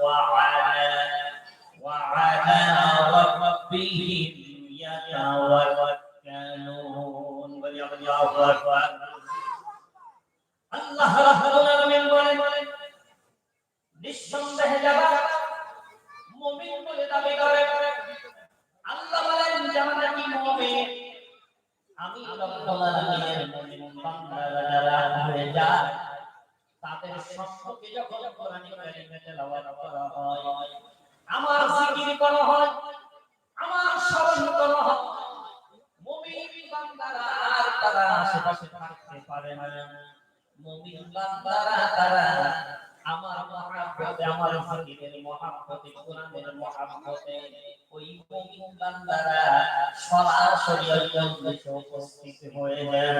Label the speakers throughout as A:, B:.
A: وعلى وعلى ربهم يتوكلون الله أكبر আল্লাহ রাব্বুল আলামিন বলেন নিঃসন্দেহে যারা মুমিন বলে দাবি করে আল্লাহ বলেন যারা নাকি মুমিন আমি রব্বুল আলামিনের মুমিন বান্দারা যারা হয়ে যায় সম্পর্কে যখন কোরআন কারীমে তেলাওয়াত করা হয়, আমার জিকির করা হয়, আমার স্মরণ করা হয়, মুমিন বান্দারা আর তারা আশেপাশে থাকতে পারে না। মুমিন বান্দারা, তারা আমার মহাব্বতে, আমার জিকিরের মহাব্বতে, কোরআনের মহাব্বতে, ওই মুমিন বান্দারা সরাসরি ওই মজলিসে উপস্থিত হয়ে যায়।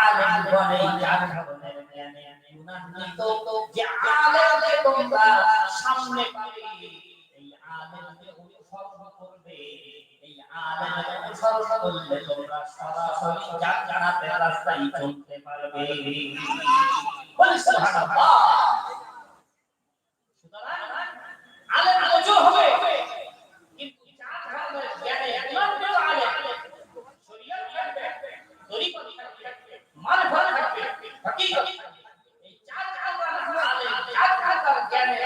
A: আলেম বলে ধরনের জ্ঞানে গুণান্বিত যে আলেমকে তোমরা রাস্তায় চলতে পারবে বলে সুবহানাল্লাহ সুতরাং আলেম প্রচুর হবে কিন্তু চার ধরনের জ্ঞানে গুণান্বিত আলেম শরীয়ত থাকবে তরিকত থাকবে মারফত থাকবে হকীকত থাকবে এই চার চার আলেম চার চার জ্ঞানে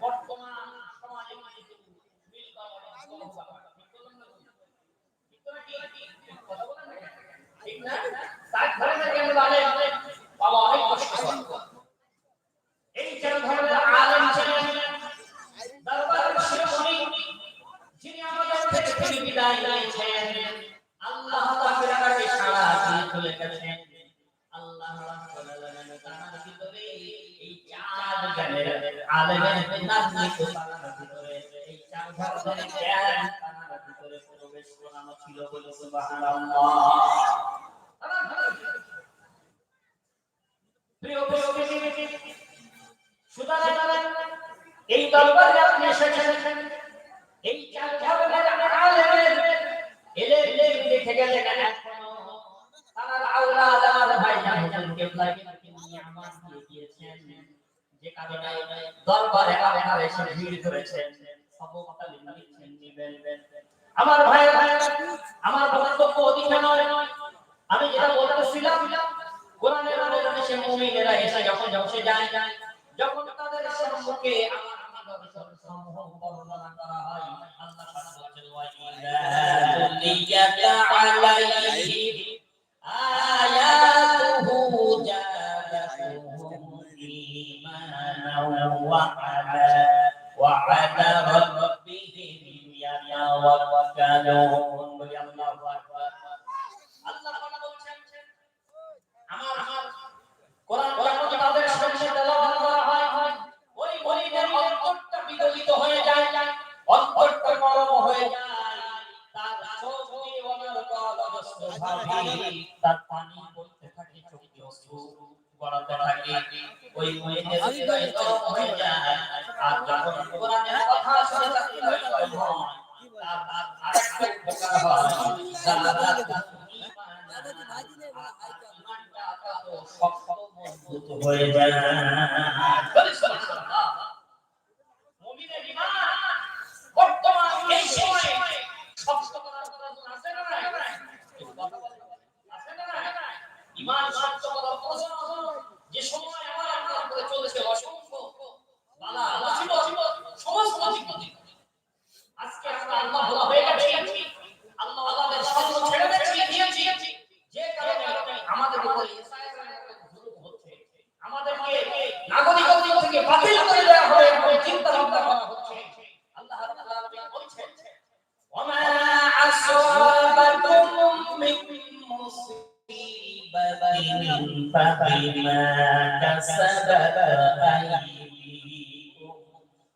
A: বর্তমান সমাজে কিন্তু মিল পাওয়া কথা বলেন না ঠিক না চার ধরনের জ্ঞানের আলেম পাওয়া অনেক কষ্টকর এই চার ধরনের আলেম ছিলেন দরবারের শিরোমণি থেকে বিদায় নিয়েছেন আল্লাহ তাআলাকে সাড়া দিয়ে চলে গেছেন আল্লাহ রাব্বুল আলামিন তার এই চার এই চার দরবারে আপনি এসেছেন এই চার ধরনের আলেমের এলে দেখে গেলেন এখনও তার আওলাদ আমার ভাই কেবলাকে আমার দিয়ে দিয়েছেন যে কারণে দরবারে আপনারা এসে ভিড় করেছেন সবকালে নিচ্ছেন নিবেন আমার ভাই আমার বক্তব্য অধিকার নয়। আমি যেটা বলতেছিলাম কোরআনের আলোচনা সে মুমিনেরা এসে যখন বসে যায়, যখন তাদের সম্মুখে আমার আল্লাহ বলেন ওয়া ইযা জাদাতুহুম ঈমানাও ওয়া আলা ওয়া ওই মুমিনের হৃদয় নরম হয়ে যায় আর যখন কোরআনের কথা শুনে তার হৃদয় নরম হয় তার তার আরেকটা উপকার হয়। জান্নাত মজবুত হয়ে যায়। মুমিনের ঈমান বর্তমান এই সময়ে শক্ত করার প্রয়োজন আছে না আছে না নাই? শক্ত করার প্রয়োজন যে সময় relógio فبما كسبت أيديكم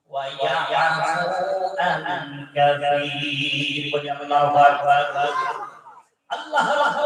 A: ويعفو عن كثير. الله الله